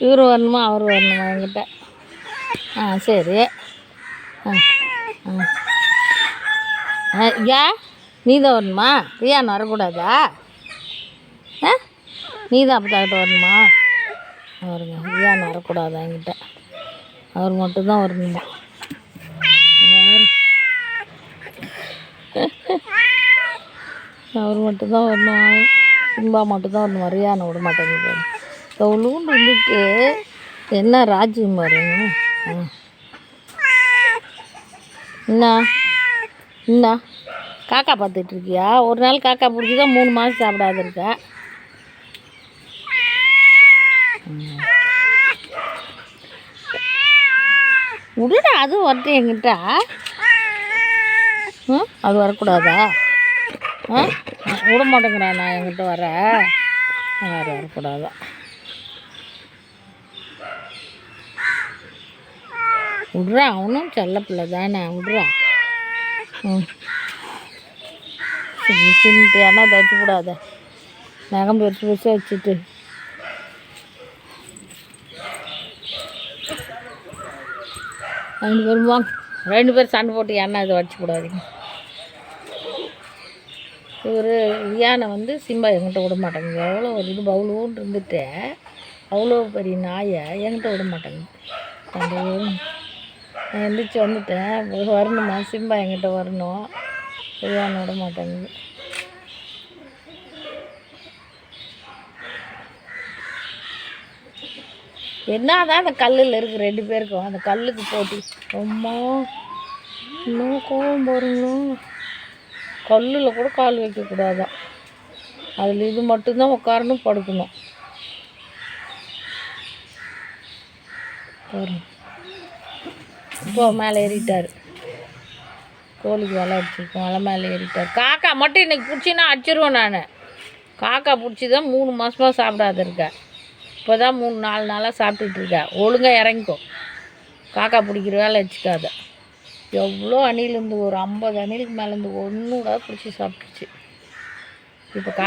இவர் வரணுமா? அவர் வரணுமா என்கிட்ட? ஆ சரி. ஆ ஆ. ஆ, ஐயா நீ தான் வரணுமா? ரியான் வரக்கூடாதா? ஆ? நீ தான் அப்பத்தாக்கிட்ட வரணுமா? அவருங்க ரியான் வரக்கூடாதா என்கிட்ட? அவர் மட்டும்தான் வரணுமா? அவர் மட்டும்தான் வரணும். சிம்பா மட்டும்தான் வரணும்? ரியானை விட மாட்டேங்குது. எவ்வளோண்டு வந்துட்டு என்ன ராஜ்யம் பாருங்க ஆ. என்ன என்ன காக்கா பார்த்துட்டு இருக்கியா? ஒரு நாள் காக்கா பிடிச்சி தான் மூணு மாதம் சாப்பிடாத இருக்க. விடுடா அது வரட்டும் என்கிட்ட. அது வரக்கூடாதா? ஆ? விட மாட்டேங்கிறா நான் என்கிட்ட வர. வேறு வரக்கூடாதா? விட்றா அவனும் செல்ல பிள்ளை தானே விட்றா. ம். ஏன்னா தைச்சு கூடாத நகம் பெருசு பெருசாக வச்சுட்டு. ரெண்டு பேரும் வாங்க. ரெண்டு பேரும் சண்டை போட்டு ஏன்னா இதை வச்சு கூடாதீங்க இவர் யானை வந்து சிம்பா என்கிட்ட விட மாட்டேங்குது எவ்வளோ ஒரு இது பவுலூன்னு இருந்துட்டு அவ்வளோ பெரிய நாயை என்கிட்ட விட மாட்டேங்குது நான் எந்திரிச்சு வந்துட்டேன். வரணுமா? சிம்பா என்கிட்ட வரணும். யானை விட மாட்டேங்குது. என்ன தான் அந்த கல்லில் இருக்குது ரெண்டு பேருக்கும். அந்த கல்லுக்கு போட்டி ரொம்ப இன்னும் கோவம் பாருங்களோ கல்லில் கூட கால் வைக்கக்கூடாதான் அதில் இது மட்டும்தான் உட்காரணும் படுக்கணும். பாருங்க. இப்போ மேலே ஏறிட்டார். கோழிக்கு வலை அடிச்சிருக்கோம் வலை மேலே ஏறிட்டார். காக்கா மட்டும் இன்னைக்கு பிடிச்சின்னா அடிச்சிருவேன் நான். காக்கா பிடிச்சி தான் மூணு மாதமாக சாப்பிடாத இருக்கேன் இப்போ தான் மூணு நாலு நாளாக சாப்பிட்டுட்டு இருக்கேன் ஒழுங்காக இறங்கிக்கும் காக்கா பிடிக்கிற வேலை வச்சுக்காத. எவ்வளோ அணிலேருந்து ஒரு ஐம்பது அணிலுக்கு மேலேருந்து ஒன்று கூட பிடிச்சி சாப்பிட்டுச்சு இப்போ காக்கா